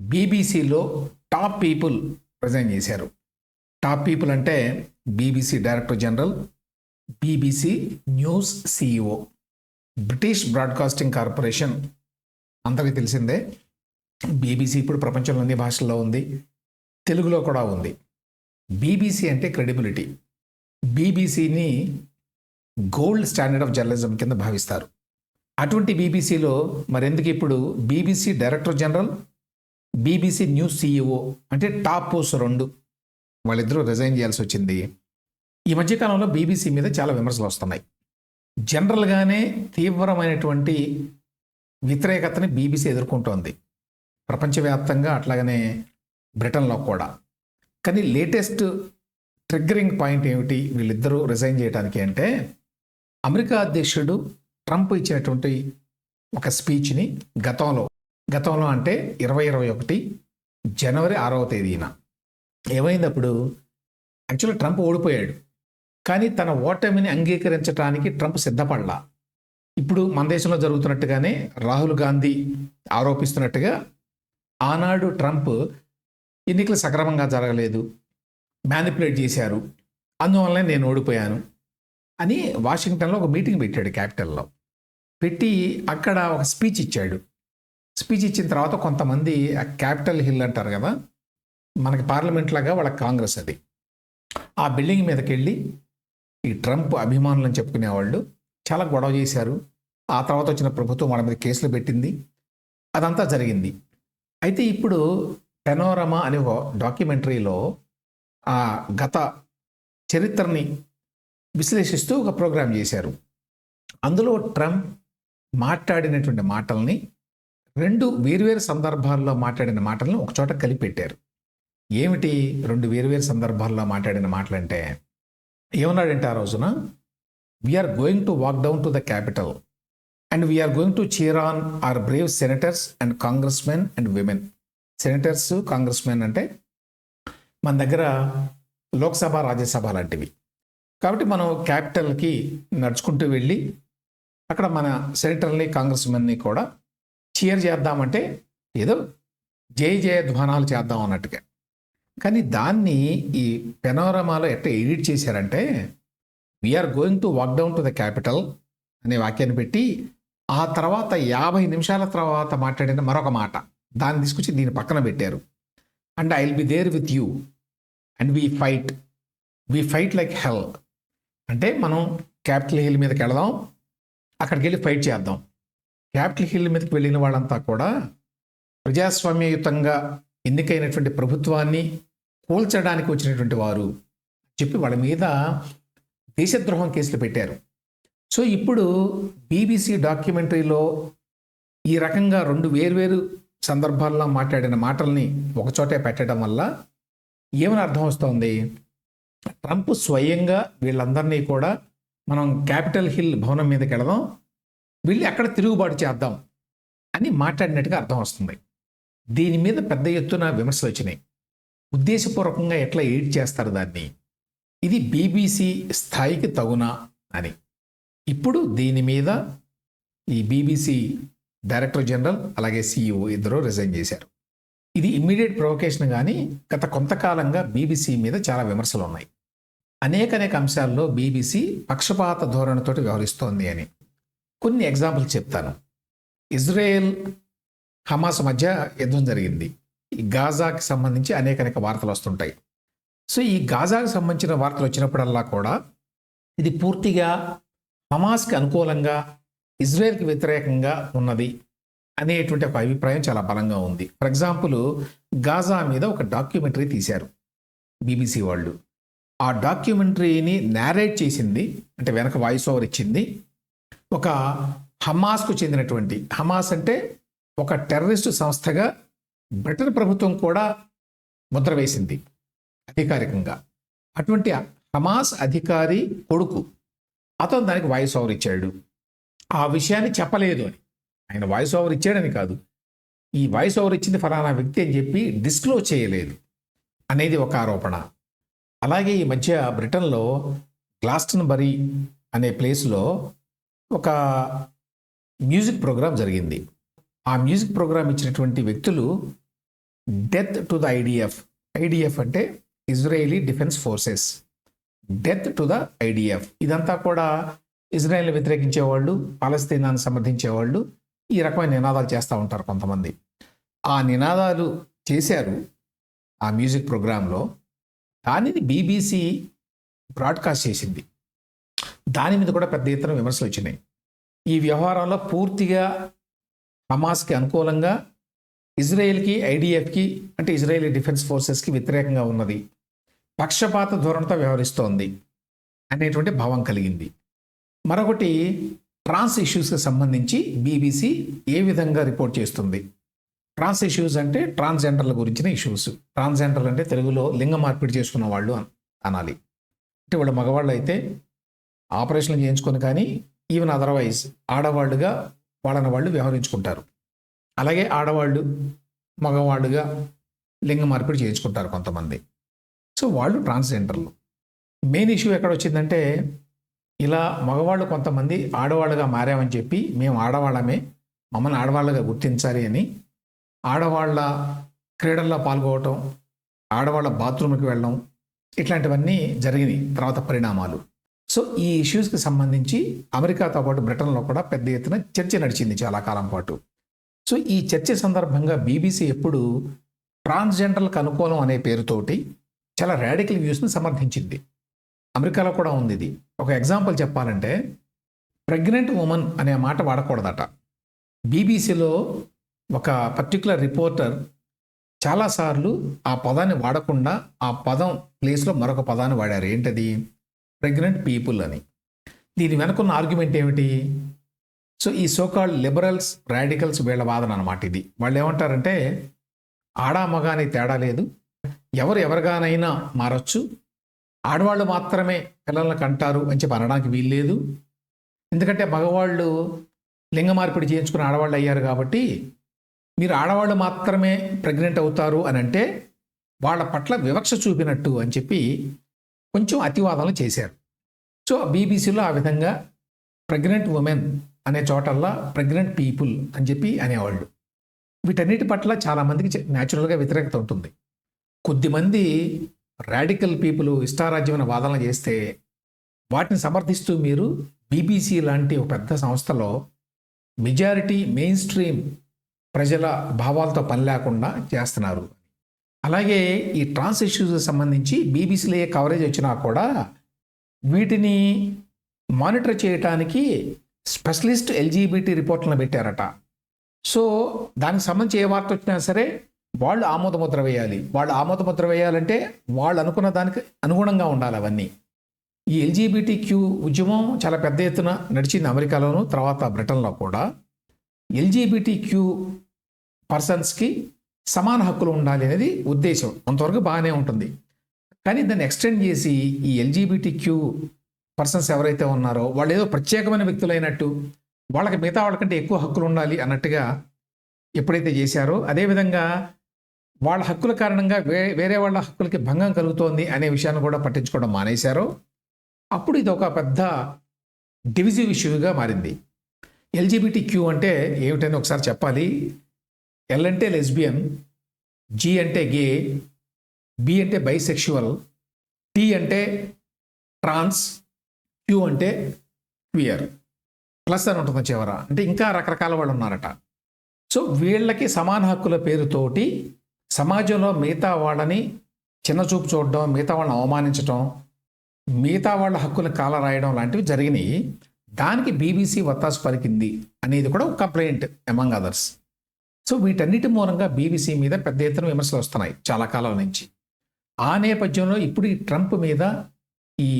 బీబీసీలో top people present చేశారు. Top people అంటే BBC director general BBC news CEO British broadcasting corporation అందరికీ తెలిసిందే. BBC ఇప్పుడు ప్రపంచంలో అన్ని భాషల్లో ఉంది. తెలుగులో కూడా ఉంది. బీబీసీ అంటే క్రెడిబిలిటీ. బీబీసీని గోల్డ్ స్టాండర్డ్ ఆఫ్ జర్నలిజం కింద భావిస్తారు. అటువంటి బీబీసీలో మరెందుకు ఇప్పుడు BBC director general BBC news CEO అంటే టాప్ పోస్ట్ రెండు. వాళ్ళిద్దరూ రిజైన్ చేయాల్సి వచ్చింది. ఈ మధ్యకాలంలో బీబీసీ మీద చాలా విమర్శలు వస్తున్నాయి. జనరల్గానే తీవ్రమైనటువంటి వ్యతిరేకతని బీబీసీ ఎదుర్కొంటోంది. ప్రపంచవ్యాప్తంగా అట్లాగనే బ్రిటన్లో కూడా. కానీ లేటెస్ట్ ట్రిగ్గరింగ్ పాయింట్ ఏమిటి? వీళ్ళిద్దరూ రిజైన్ చేయడానికి అంటే అమెరికా అధ్యక్షుడు ట్రంప్ ఇచ్చినటువంటి ఒక స్పీచ్ని గతంలో గతంలో అంటే ఇరవై ఇరవై ఒకటి జనవరి ఆరవ తేదీన. ఏమైంది అప్పుడు యాక్చువల్గా ట్రంప్ ఓడిపోయాడు. కానీ తన ఓటమిని అంగీకరించడానికి ట్రంప్ సిద్ధపడలా. ఇప్పుడు మన దేశంలో జరుగుతున్నట్టుగానే రాహుల్ గాంధీ ఆరోపిస్తున్నట్టుగా ఆనాడు ట్రంప్ ఎన్నికలు సక్రమంగా జరగలేదు. మ్యానిపులేట్ చేశారు. అందువల్ల నేను ఓడిపోయాను అని వాషింగ్టన్లో ఒక మీటింగ్ పెట్టాడు క్యాపిటల్లో. పెట్టి అక్కడ ఒక స్పీచ్ ఇచ్చాడు. స్పీచ్ ఇచ్చిన తర్వాత కొంతమంది ఆ క్యాపిటల్ హిల్ అంటారు కదా మనకి పార్లమెంట్ లాగా వాళ్ళ కాంగ్రెస్ అది. ఆ బిల్డింగ్ మీదకి వెళ్ళి ఈ ట్రంప్ అభిమానులను చెప్పుకునేవాళ్ళు చాలా గొడవ చేశారు. ఆ తర్వాత వచ్చిన ప్రభుత్వం వాళ్ళ మీద కేసులు పెట్టింది. అదంతా జరిగింది. అయితే ఇప్పుడు పెనోరమా అనే ఒక డాక్యుమెంటరీలో ఆ గత చరిత్రని విశ్లేషిస్తూ ఒక ప్రోగ్రాం చేశారు. అందులో ట్రంప్ మాట్లాడినటువంటి మాటల్ని రెండు వేరువేరు సందర్భాల్లో మాట్లాడిన మాటలను ఒకచోట కలిపెట్టారు. ఏమిటి రెండు వేరువేరు సందర్భాల్లో మాట్లాడిన మాటలంటే ఏమన్నాడంటే ఆ రోజున we're going to walk down to the Capitol and we're going to cheer on our brave senators and congressmen and women senators congressmen అంటే మన దగ్గర లోక్సభ రాజ్యసభ లాంటివి. కాబట్టి మనం క్యాపిటల్కి నడుచుకుంటూ వెళ్ళి అక్కడ మన సెనేటర్ని కాంగ్రెస్ మెన్ని కూడా చీర్ చేద్దామంటే ఏదో జయ జయ ధ్వానాలు చేద్దాం అన్నట్టుగా. కానీ దాన్ని ఈ పెనోరమాలో ఎట్లా ఎడిట్ చేశారంటే we're going to walk down to the Capitol అనే వాక్యాన్ని పెట్టి ఆ తర్వాత యాభై నిమిషాల తర్వాత మాట్లాడిన మరొక మాట. దాన్ని తీసుకొచ్చి దీని పక్కన పెట్టారు. And I will be there with you and we fight we fight like hell అంటే మనం క్యాపిటల్ హిల్ మీదకి వెళదాం అక్కడికి వెళ్ళి ఫైట్ చేద్దాం. క్యాపిటల్ హిల్ మీదకి వెళ్ళిన వాళ్ళంతా కూడా ప్రజాస్వామ్యయుతంగా ఎన్నికైనటువంటి ప్రభుత్వాన్ని కూల్చడానికి వచ్చినటువంటి వారు చెప్పి వాళ్ళ మీద దేశద్రోహం కేసులు పెట్టారు. సో ఇప్పుడు బీబీసీ డాక్యుమెంటరీలో ఈ రకంగా రెండు వేర్వేరు సందర్భాల్లో మాట్లాడిన మాటల్ని ఒకచోటే పెట్టడం వల్ల ఏమని అర్థం వస్తోంది? ట్రంప్ స్వయంగా వీళ్ళందరినీ కూడా మనం క్యాపిటల్ హిల్ భవనం మీదకి వెళదాం వీళ్ళు అక్కడ తిరుగుబాటు చేద్దాం అని మాట్లాడినట్టుగా అర్థం వస్తుంది. దీని మీద పెద్ద ఎత్తున విమర్శలు వచ్చినాయి. ఉద్దేశపూర్వకంగా ఎట్లా ఎయిడ్ చేస్తారు దాన్ని? ఇది బీబీసీ స్థాయికి తగునా అని. ఇప్పుడు దీని మీద ఈ బీబీసీ డైరెక్టర్ జనరల్ అలాగే సీఈఓ ఇద్దరు రిజైన్ చేశారు. ఇది ఇమ్మీడియట్ ప్రొవకేషన్ కానీ గత కొంతకాలంగా బీబీసీ మీద చాలా విమర్శలు ఉన్నాయి. అనేక అనేక అంశాల్లో బీబీసీ పక్షపాత ధోరణితోటి వ్యవహరిస్తోంది అని. కొన్ని ఎగ్జాంపుల్ చెప్తాను. ఇజ్రాయెల్ హమాస్ మధ్య యుద్ధం జరిగింది. ఈ గాజాకి సంబంధించి అనేక అనేక వార్తలు వస్తుంటాయి. సో ఈ గాజాకి సంబంధించిన వార్తలు వచ్చినప్పుడల్లా కూడా ఇది పూర్తిగా హమాస్కి అనుకూలంగా ఇజ్రాయెల్కి వ్యతిరేకంగా ఉన్నది అనేటువంటి ఒక అభిప్రాయం చాలా బలంగా ఉంది. ఫర్ ఎగ్జాంపుల్ గాజా మీద ఒక డాక్యుమెంటరీ తీశారు బీబీసీ వాళ్ళు. ఆ డాక్యుమెంటరీని నేరేట్ చేసింది అంటే వెనక వాయిస్ ఓవర్ ఇచ్చింది ఒక హమాస్కు చెందినటువంటి హమాస్ అంటే ఒక టెర్రరిస్టు సంస్థగా బ్రిటన్ ప్రభుత్వం కూడా ముద్ర వేసింది అధికారికంగా. అటువంటి హమాస్ అధికారి కొడుకు అతను దానికి వాయిస్ ఓవర్ ఇచ్చాడు. ఆ విషయాన్ని చెప్పలేదు అని. ఆయన వాయిస్ ఓవర్ ఇచ్చాడని కాదు. ఈ వాయిస్ ఓవర్ ఇచ్చింది ఫలానా వ్యక్తి అని చెప్పి డిస్క్లోజ్ చేయలేదు అనేది ఒక ఆరోపణ. అలాగే ఈ మధ్య బ్రిటన్లో గ్లాస్టన్ బరీ అనే ప్లేస్లో ఒక మ్యూజిక్ ప్రోగ్రాం జరిగింది. ఆ మ్యూజిక్ ప్రోగ్రాం ఇచ్చినటువంటి వ్యక్తులు death to the IDF IDF అంటే Israeli defence forces death to the IDF ఇదంతా కూడా ఇజ్రాయెల్ని వ్యతిరేకించే వాళ్ళు పాలస్తీనాన్ని సమర్థించే వాళ్ళు ఈ రకమైన నినాదాలు చేస్తూ ఉంటారు కొంతమంది. ఆ నినాదాలు చేశారు ఆ మ్యూజిక్ ప్రోగ్రాంలో దానిని బీబీసీ బ్రాడ్కాస్ట్ చేసింది. దాని మీద కూడా పెద్ద ఎత్తున విమర్శలు వచ్చినాయి. ఈ వ్యవహారంలో పూర్తిగా హమాస్కి అనుకూలంగా ఇజ్రాయెల్కి ఐడిఎఫ్కి అంటే ఇజ్రాయేలీ డిఫెన్స్ ఫోర్సెస్కి వ్యతిరేకంగా ఉన్నది. పక్షపాత ధోరణితో వ్యవహరిస్తోంది అనేటువంటి భావం కలిగింది. మరొకటి ట్రాన్స్ ఇష్యూస్కి సంబంధించి బీబీసీ ఏ విధంగా రిపోర్ట్ చేస్తుంది? ట్రాన్స్ ఇష్యూస్ అంటే ట్రాన్స్జెండర్ల గురించిన ఇష్యూస్. ట్రాన్స్జెండర్లు అంటే తెలుగులో లింగ మార్పిడి చేసుకున్న వాళ్ళు అనాలి. అంటే వాళ్ళు మగవాళ్ళు అయితే ఆపరేషన్లు చేయించుకొని కానీ ఈవెన్ అదర్వైజ్ ఆడవాళ్ళుగా వాళ్ళని వాళ్ళు వ్యవహరించుకుంటారు. అలాగే ఆడవాళ్ళు మగవాళ్ళుగా లింగ మార్పిడి చేయించుకుంటారు కొంతమంది. సో వాళ్ళు ట్రాన్స్జెండర్లు. మెయిన్ ఇష్యూ ఎక్కడ వచ్చిందంటే ఇలా మగవాళ్ళు కొంతమంది ఆడవాళ్ళుగా మారామని చెప్పి మేము ఆడవాళ్ళమే మమ్మల్ని ఆడవాళ్ళగా గుర్తించాలి అని ఆడవాళ్ళ క్రీడల్లో పాల్గొవటం ఆడవాళ్ళ బాత్రూమ్కి వెళ్ళడం ఇట్లాంటివన్నీ జరిగినాయి. తర్వాత పరిణామాలు. సో ఈ ఇష్యూస్కి సంబంధించి అమెరికాతో పాటు బ్రిటన్లో కూడా పెద్ద ఎత్తున చర్చ నడిచింది చాలా కాలం పాటు. సో ఈ చర్చ సందర్భంగా బీబీసీ ఎప్పుడు ట్రాన్స్జెండర్లకు అనుకూలం అనే పేరుతోటి చాలా రాడికల్ వ్యూస్ని సమర్థించింది. అమెరికాలో కూడా ఉంది ఇది. ఒక ఎగ్జాంపుల్ చెప్పాలంటే ప్రెగ్నెంట్ ఉమెన్ అనే మాట వాడకూడదట. బీబీసీలో ఒక పర్టికులర్ రిపోర్టర్ చాలాసార్లు ఆ పదాన్ని వాడకుండా ఆ పదం ప్లేస్లో మరొక పదాన్ని వాడారు. ఏంటది? ప్రెగ్నెంట్ పీపుల్ అని. దీని వెనుకున్న ఆర్గ్యుమెంట్ ఏమిటి? సో ఈ సోకాల్డ్ లిబరల్స్ రాడికల్స్ వీళ్ళ వాదన అనమాట ఇది. వాళ్ళు ఏమంటారంటే ఆడా మగ అని తేడా లేదు. ఎవరు ఎవరిగానైనా మారచ్చు. ఆడవాళ్ళు మాత్రమే పిల్లలను కంటారు అని చెప్పి అనడానికి వీల్లేదు ఎందుకంటే మగవాళ్ళు లింగ మార్పిడి చేయించుకుని ఆడవాళ్ళు అయ్యారు కాబట్టి మీరు ఆడవాళ్ళు మాత్రమే ప్రెగ్నెంట్ అవుతారు అని అంటే వాళ్ళ పట్ల వివక్ష చూపినట్టు అని చెప్పి కొంచెం అతివాదనలు చేశారు. సో బీబీసీలో ఆ విధంగా ప్రెగ్నెంట్ ఉమెన్ అనే చోటల్లా ప్రెగ్నెంట్ పీపుల్ అని చెప్పి అనేవాళ్ళు. వీటన్నిటి పట్ల చాలామందికి న్యాచురల్గా వ్యతిరేకత ఉంటుంది. కొద్దిమంది రాడికల్ పీపుల్ ఇష్టారాజ్యమైన వాదనలు చేస్తే వాటిని సమర్థిస్తూ మీరు బీబీసీ లాంటి ఒక పెద్ద సంస్థలో మెజారిటీ మెయిన్ స్ట్రీమ్ ప్రజల భావాలతో పని లేకుండా చేస్తున్నారు. అలాగే ఈ ట్రాన్స్ ఇష్యూస్ సంబంధించి బీబీసీలో ఏ కవరేజ్ వచ్చినా కూడా వీటిని మానిటర్ చేయటానికి స్పెషలిస్ట్ ఎల్జీబీటీ రిపోర్ట్లను పెట్టారట. సో దానికి సంబంధించి ఏ వార్త వచ్చినా సరే వాళ్ళు ఆమోదముద్ర వేయాలి. వాళ్ళు ఆమోదముద్ర వేయాలంటే వాళ్ళు అనుకున్న దానికి అనుగుణంగా ఉండాలి అవన్నీ. ఈ ఎల్జీబీటీ క్యూ ఉద్యమం చాలా పెద్ద ఎత్తున నడిచింది అమెరికాలోను తర్వాత బ్రిటన్లో కూడా. ఎల్జీబీటీ క్యూ పర్సన్స్కి సమాన హక్కులు ఉండాలి అనేది ఉద్దేశం. అంతవరకు బాగానే ఉంటుంది. కానీ దాన్ని ఎక్స్టెండ్ చేసి ఈ ఎల్జీబీటీ క్యూ పర్సన్స్ ఎవరైతే ఉన్నారో వాళ్ళు ఏదో ప్రత్యేకమైన వ్యక్తులైనట్టు వాళ్ళకి మిగతా వాళ్ళకంటే ఎక్కువ హక్కులు ఉండాలి అన్నట్టుగా ఎప్పుడైతే చేశారో అదేవిధంగా వాళ్ళ హక్కుల కారణంగా వే వేరే వాళ్ళ హక్కులకి భంగం కలుగుతోంది అనే విషయాన్ని కూడా పట్టించుకోవడం మానేశారో. అప్పుడు ఇది ఒక పెద్ద డివిజివ్ ఇష్యూగా మారింది. ఎల్జీబీటీ క్యూ అంటే ఏమిటని ఒకసారి చెప్పాలి. ఎల్ అంటే లెస్బియన్ జీ అంటే గే బి అంటే బైసెక్షువల్ టీ అంటే ట్రాన్స్ క్యూ అంటే క్వియర్. ప్లస్ అని ఉంటుంది చివర అంటే ఇంకా రకరకాల వాళ్ళు ఉన్నారట. సో వీళ్ళకి సమాన హక్కుల పేరుతోటి సమాజంలో మిగతా వాళ్ళని చిన్నచూపు చూడడం మిగతా వాళ్ళని అవమానించడం మిగతా వాళ్ళ హక్కులు కాల రాయడం లాంటివి జరిగినాయి. దానికి బీబీసీ వత్తాసు పలికింది అనేది కూడా ఒక కంప్లైంట్ అమంగ్ అదర్స్ సో వీటన్నిటి మూలంగా బీబీసీ మీద పెద్ద ఎత్తున విమర్శలు వస్తున్నాయి చాలా కాలం నుంచి. ఆ నేపథ్యంలో ఇప్పుడు ఈ ట్రంప్ మీద ఈ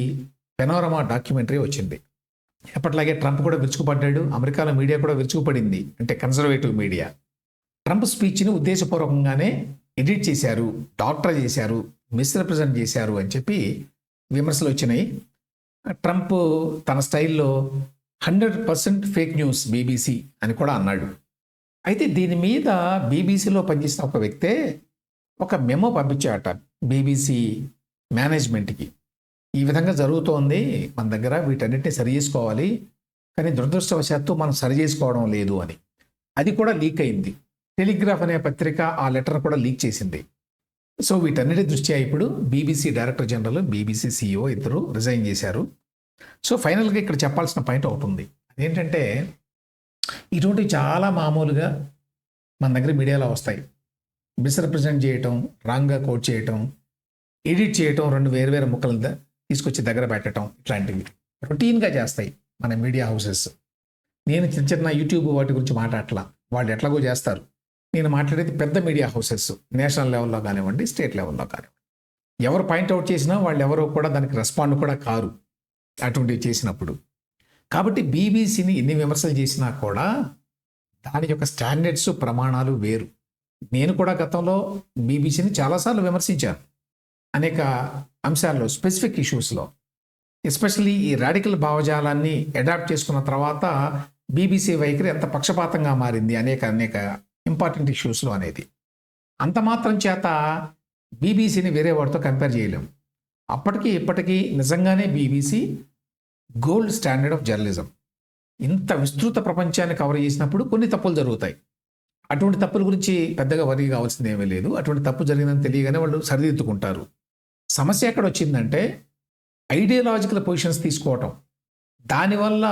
పెనోరమా డాక్యుమెంటరీ వచ్చింది. ఎప్పట్లాగే ట్రంప్ కూడా విరుచుకుపడ్డాడు అమెరికాలో మీడియా కూడా విరుచుకుపడింది అంటే కన్సర్వేటివ్ మీడియా. ట్రంప్ స్పీచ్ని ఉద్దేశపూర్వకంగానే ఎడిట్ చేశారు డాక్టర్ చేశారు మిస్రిప్రజెంట్ చేశారు అని చెప్పి విమర్శలు వచ్చినాయి. ట్రంప్ తన స్టైల్లో hundred percent fake news BBC అని కూడా అన్నాడు. అయితే దీని మీద బీబీసీలో పనిచేసిన ఒక వ్యక్తే ఒక మెమో పంపించాట బీబీసీ మేనేజ్మెంట్కి. ఈ విధంగా జరుగుతోంది. మన దగ్గర వీటన్నిటిని సరి చేసుకోవాలి. కానీ దురదృష్టవశాత్తు మనం సరి చేసుకోవడం లేదు అని. అది కూడా లీక్ అయింది. టెలిగ్రాఫ్ అనే పత్రిక ఆ లెటర్ కూడా లీక్ చేసింది. సో వీటన్నిటి దృష్ట్యా ఇప్పుడు BBC director general BBC CEO ఇద్దరు రిజైన్ చేశారు. సో ఫైనల్గా ఇక్కడ చెప్పాల్సిన పాయింట్ ఒకటి ఉంది. అదేంటంటే ఇటువంటి చాలా మామూలుగా మన దగ్గర మీడియాలో వస్తాయి. మిస్రిప్రజెంట్ చేయటం రాంగ్గా కోట్ చేయటం ఎడిట్ చేయటం రెండు వేరు వేరు ముక్కలు తీసుకొచ్చి దగ్గర పెట్టడం ఇట్లాంటివి రొటీన్గా చేస్తాయి మన మీడియా హౌసెస్. నేను చిన్న చిన్న యూట్యూబ్ వాటి గురించి మాట్లాడలా వాళ్ళు ఎట్లాగో చేస్తారు. నేను మాట్లాడేది పెద్ద మీడియా హౌసెస్. నేషనల్ లెవెల్లో కానివ్వండి స్టేట్ లెవెల్లో కానివ్వండి. ఎవరు పాయింట్అవుట్ చేసినా వాళ్ళు ఎవరో కూడా దానికి రెస్పాండ్ కూడా కారు. అటువంటివి చేసినప్పుడు. కాబట్టి బీబీసీని ఎన్ని విమర్శలు చేసినా కూడా దాని యొక్క స్టాండర్డ్స్ ప్రమాణాలు వేరు. నేను కూడా గతంలో బీబీసీని చాలాసార్లు విమర్శించాను. అనేక అంశాల్లో స్పెసిఫిక్ ఇష్యూస్లో. ఎస్పెషల్లీ ఈ రాడికల్ భావజాలాన్ని అడాప్ట్ చేసుకున్న తర్వాత బీబీసీ వైఖరి ఎంత పక్షపాతంగా మారింది అనేక అనేక ఇంపార్టెంట్ ఇష్యూస్లో అనేది. అంత మాత్రం చేత బీబీసీని వేరే వాడితో కంపేర్ చేయలేము. అప్పటికి ఇప్పటికీ నిజంగానే BBC gold standard of journalism. ఇంత విస్తృత ప్రపంచాన్ని కవర్ చేసినప్పుడు కొన్ని తప్పులు జరుగుతాయి. అటువంటి తప్పుల గురించి పెద్దగా వరి కావాల్సింది ఏమీ లేదు. అటువంటి తప్పు జరిగిందని తెలియగానే వాళ్ళు సరిదిద్దుకుంటారు. సమస్య ఎక్కడ వచ్చిందంటే ఐడియాలజికల్ పొజిషన్స్ తీసుకోవటం. దానివల్ల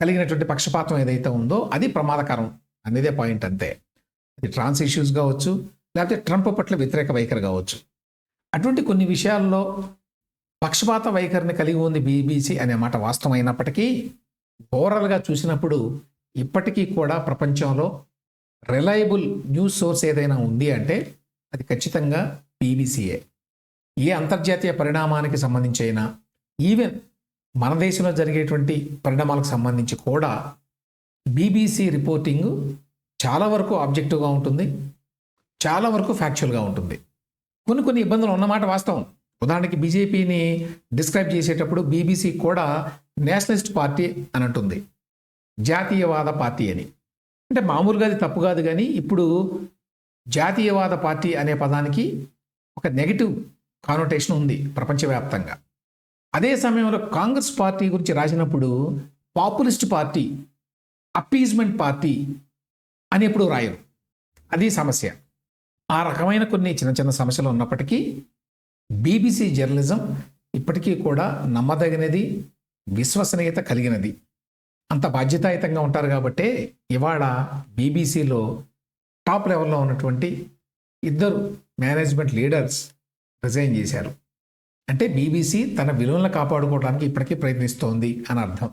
కలిగినటువంటి పక్షపాతం ఏదైతే ఉందో అది ప్రమాదకరం అనేదే పాయింట్ అంతే. అది ట్రాన్స్ ఇష్యూస్ కావచ్చు లేకపోతే ట్రంప్ పట్ల వ్యతిరేక వైఖరి కావచ్చు. అటువంటి కొన్ని విషయాల్లో పక్షపాత వైఖరిని కలిగి ఉంది బీబీసీ అనే మాట వాస్తవం అయినప్పటికీ ఓవరాల్గా చూసినప్పుడు ఇప్పటికీ కూడా ప్రపంచంలో రిలయబుల్ న్యూస్ సోర్స్ ఏదైనా ఉంది అంటే అది ఖచ్చితంగా బీబీసీయే. ఏ అంతర్జాతీయ పరిణామానికి సంబంధించి అయినా ఈవెన్ మన దేశంలో జరిగేటువంటి పరిణామాలకు సంబంధించి కూడా బీబీసీ రిపోర్టింగ్ చాలా వరకు ఆబ్జెక్టివ్గా ఉంటుంది చాలా వరకు ఫ్యాక్చువల్గా ఉంటుంది. కొన్ని కొన్ని ఇబ్బందులు ఉన్నమాట వాస్తవం. ఉదాహరణకి బీజేపీని డిస్క్రైబ్ చేసేటప్పుడు బీబీసీ కూడా నేషనలిస్ట్ పార్టీ అని అంటుంది జాతీయవాద పార్టీ అని. అంటే మామూలుగా అది తప్పు కాదు కానీ ఇప్పుడు జాతీయవాద పార్టీ అనే పదానికి ఒక నెగిటివ్ కానోటేషన్ ఉంది ప్రపంచవ్యాప్తంగా. అదే సమయంలో కాంగ్రెస్ పార్టీ గురించి రాసినప్పుడు పాపులిస్ట్ పార్టీ అప్పీజ్మెంట్ పార్టీ అని ఎప్పుడు రాయరు. అది సమస్య. ఆ రకమైన కొన్ని చిన్న చిన్న సమస్యలు ఉన్నప్పటికీ బీబీసీ జర్నలిజం ఇప్పటికీ కూడా నమ్మదగినది విశ్వసనీయత కలిగినది. అంత బాధ్యతాయుతంగా ఉంటారు కాబట్టే ఇవాళ బీబీసీలో టాప్ లెవెల్లో ఉన్నటువంటి ఇద్దరు మేనేజ్మెంట్ లీడర్స్ రిజైన్ చేశారు. అంటే బీబీసీ తన విలువలను కాపాడుకోవడానికి ఇప్పటికీ ప్రయత్నిస్తోంది అని అర్థం.